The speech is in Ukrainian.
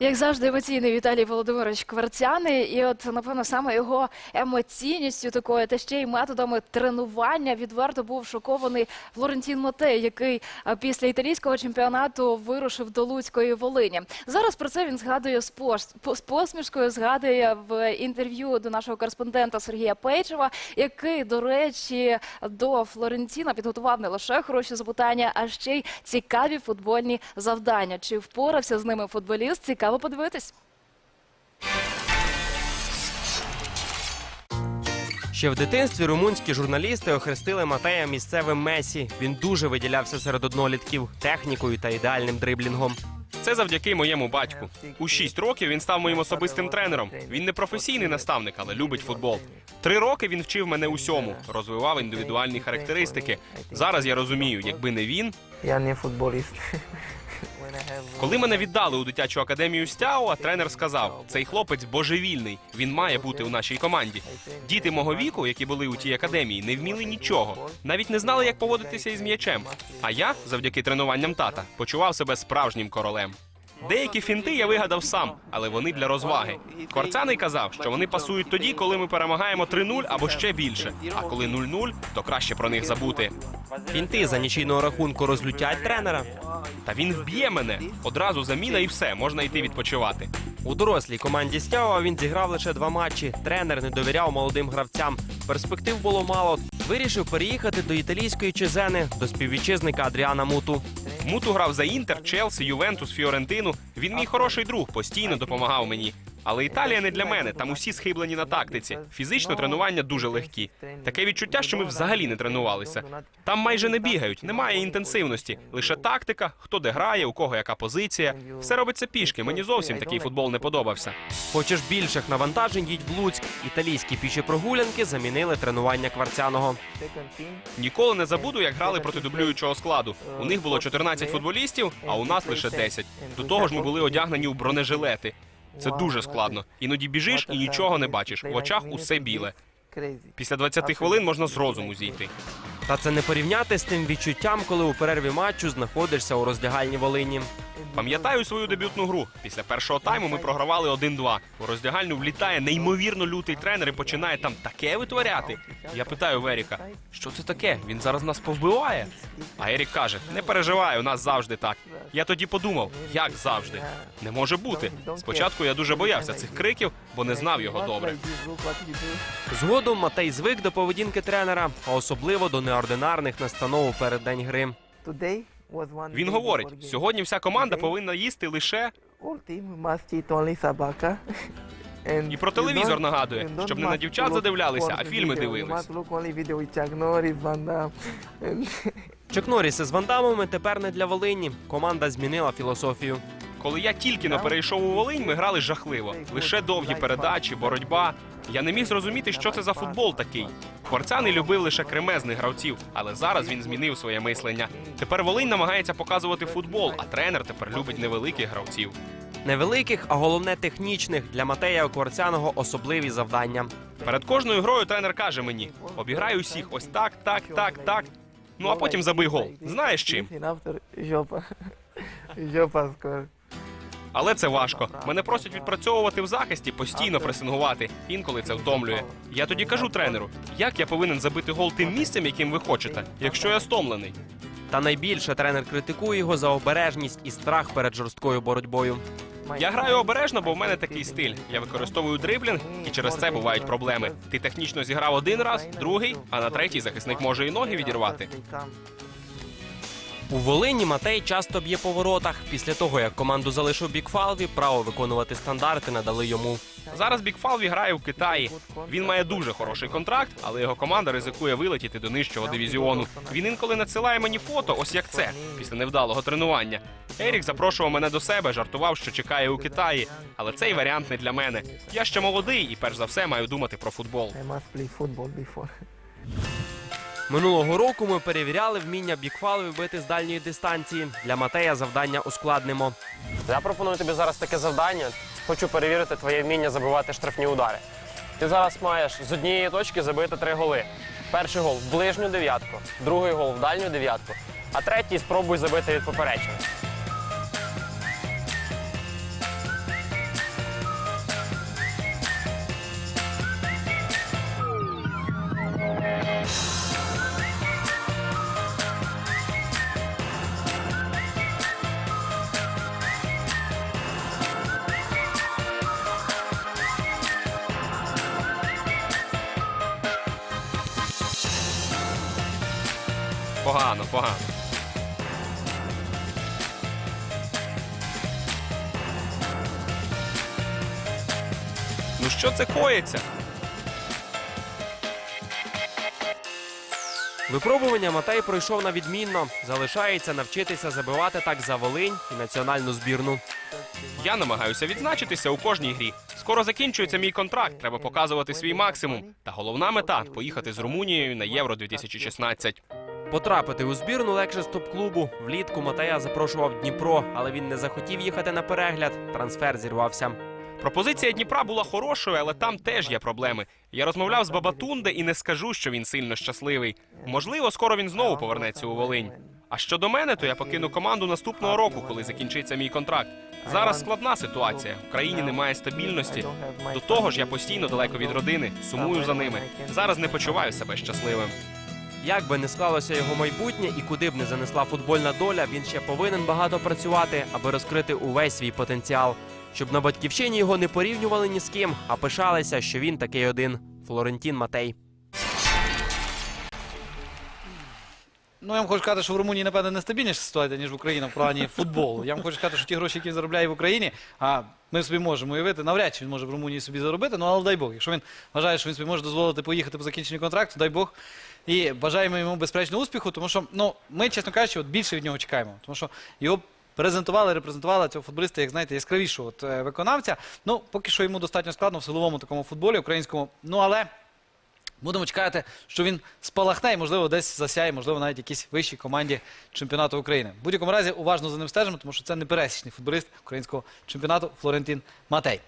Як завжди, емоційний Віталій Володимирович Кварцяний, і от напевно саме його емоційністю такою, та ще й методами тренування відверто був шокований Флорентін Матей, який після італійського чемпіонату вирушив до Луцької Волині. Зараз про це він згадує з, посмішкою. Згадує в інтерв'ю до нашого кореспондента Сергія Пейчева, який, до речі, до Флорентіна підготував не лише хороші запитання, а ще й цікаві футбольні завдання. Чи впорався з ними футболіст? Цікаво подивитись. Ще в дитинстві румунські журналісти охрестили Матея місцевим Месі. Він дуже виділявся серед однолітків технікою та ідеальним дриблінгом. Це завдяки моєму батьку. У 6 років він став моїм особистим тренером. Він не професійний наставник, але любить футбол. Три роки він вчив мене усьому, розвивав індивідуальні характеристики. Зараз я розумію, якби не він. Я не футболіст. Коли мене віддали у дитячу академію Стяо, тренер сказав: цей хлопець божевільний. Він має бути у нашій команді. Діти мого віку, які були у тій академії, не вміли нічого, навіть не знали, як поводитися із м'ячем. А я, завдяки тренуванням тата, почував себе справжнім королем. Деякі фінти я вигадав сам, але вони для розваги. Корцяний казав, що вони пасують тоді, коли ми перемагаємо 3-0 або ще більше. А коли 0-0, то краще про них забути. Фінти за нічийного рахунку розлютять тренера. Та він вб'є мене. Одразу заміна і все, можна йти відпочивати. У дорослій команді Стява він зіграв лише два матчі. Тренер не довіряв молодим гравцям. Перспектив було мало. Вирішив переїхати до італійської Чезени, до співвітчизника Адріана Муту. Муту грав за Інтер, Челсі, Ювентус, Фіорентину. Він мій хороший друг, постійно допомагав мені. Але Італія не для мене, там усі схиблені на тактиці. Фізично тренування дуже легкі. Таке відчуття, що ми взагалі не тренувалися. Там майже не бігають, немає інтенсивності. Лише тактика, хто де грає, у кого яка позиція. Все робиться пішки. Мені зовсім такий футбол не подобався. Хочеш більших навантажень, їдь в Луцьк. Італійські піші прогулянки замінили тренування кварцяного. Ніколи не забуду, як грали проти дублюючого складу. У них було 14 футболістів, а у нас лише 10. До того ж, ми були одягнені у бронежилети. Це дуже складно. Іноді біжиш і нічого не бачиш. В очах усе біле. Після 20 хвилин можна з розуму зійти. Та це не порівняти з тим відчуттям, коли у перерві матчу знаходишся у роздягальні Волині. Пам'ятаю свою дебютну гру. Після першого тайму ми програвали 1-2. У роздягальню влітає неймовірно лютий тренер і починає там таке витворяти. Я питаю в Еріка, що це таке? Він зараз нас повбиває. А Ерік каже: не переживай, у нас завжди так. Я тоді подумав, як завжди. Не може бути. Спочатку я дуже боявся цих криків, бо не знав його добре. Згодом Матей звик до поведінки тренера, а особливо до неординарних настанов у переддень гри. Він говорить: сьогодні вся команда повинна їсти лише І про телевізор нагадує, щоб не на дівчат задивлялися, а фільми дивились. Чак Норріс із Вандамами тепер не для Волині. Команда змінила філософію. Коли я тільки не перейшов у Волинь, ми грали жахливо. Лише довгі передачі, боротьба. Я не міг зрозуміти, що це за футбол такий. Кварцяний любив лише кремезних гравців, але зараз він змінив своє мислення. Тепер Волинь намагається показувати футбол, а тренер тепер любить невеликих гравців. Невеликих, а головне технічних для Матея Кварцяного особливі завдання. Перед кожною грою тренер каже мені: обіграй усіх ось так, так, так, так. Ну а потім забий гол. Знаєш чим? Але це важко. Мене просять відпрацьовувати в захисті, постійно пресингувати. Інколи це втомлює. Я тоді кажу тренеру, як я повинен забити гол тим місцем, яким ви хочете, якщо я стомлений. Та найбільше тренер критикує його за обережність і страх перед жорсткою боротьбою. Я граю обережно, бо в мене такий стиль. Я використовую дриблінг, і через це бувають проблеми. Ти технічно зіграв один раз, другий, а на третій захисник може і ноги відірвати. У Волині Матей часто б'є по воротах. Після того, як команду залишив Бікфалві, право виконувати стандарти надали йому. Зараз Бікфалві грає в Китаї. Він має дуже хороший контракт, але його команда ризикує вилетіти до нижчого дивізіону. Він інколи надсилає мені фото, ось як це, після невдалого тренування. Ерік запрошував мене до себе, жартував, що чекає у Китаї. Але цей варіант не для мене. Я ще молодий і перш за все маю думати про футбол. Минулого року ми перевіряли вміння Бікфалві бити з дальньої дистанції. Для Матея завдання ускладнимо. Я пропоную тобі зараз таке завдання. Хочу перевірити твоє вміння забивати штрафні удари. Ти зараз маєш з однієї точки забити три голи. Перший гол в ближню дев'ятку, другий гол в дальню дев'ятку, а третій спробуй забити від поперечини. Погано, погано. Ну що це коїться? Випробування Матей пройшов на відмінно. Залишається навчитися забивати так за Волинь і національну збірну. Я намагаюся відзначитися у кожній грі. Скоро закінчується мій контракт. Треба показувати свій максимум. Та головна мета поїхати з Румунією на Євро 2016. Потрапити у збірну легше з топ-клубу. Влітку Матея запрошував Дніпро, але він не захотів їхати на перегляд. Трансфер зірвався. Пропозиція Дніпра була хорошою, але там теж є проблеми. Я розмовляв з Бабатунде і не скажу, що він сильно щасливий. Можливо, скоро він знову повернеться у Волинь. А щодо мене, то я покину команду наступного року, коли закінчиться мій контракт. Зараз складна ситуація. В країні немає стабільності. До того ж, я постійно далеко від родини, сумую за ними. Зараз не почуваю себе щасливим. Як би не склалося його майбутнє і куди б не занесла футбольна доля, він ще повинен багато працювати, аби розкрити увесь свій потенціал. Щоб на батьківщині його не порівнювали ні з ким, а пишалися, що він такий один Флорентін Матей. Ну, я вам хочу сказати, що в Румунії, напевно, нестабільніша ситуація, ніж в Україні в плані футболу. Я вам хочу сказати, що ті гроші, які заробляє в Україні, а ми собі можемо уявити, навряд чи він може в Румунії собі заробити, ну але дай Бог. Якщо він вважає, що він собі може дозволити поїхати по закінченню контракту, дай Бог. І бажаємо йому безперечно успіху, тому що ну, ми, чесно кажучи, більше від нього чекаємо. Тому що його презентували, репрезентували цього футболіста, як знаєте, яскравішого е, виконавця. Ну, поки що йому достатньо складно в силовому такому футболі українському. Ну але. Будемо чекати, що він спалахне і, можливо, десь засяє, можливо, навіть якійсь вищій команді чемпіонату України. В будь-якому разі уважно за ним стежимо, тому що це непересічний футболіст українського чемпіонату Флорентін Матей.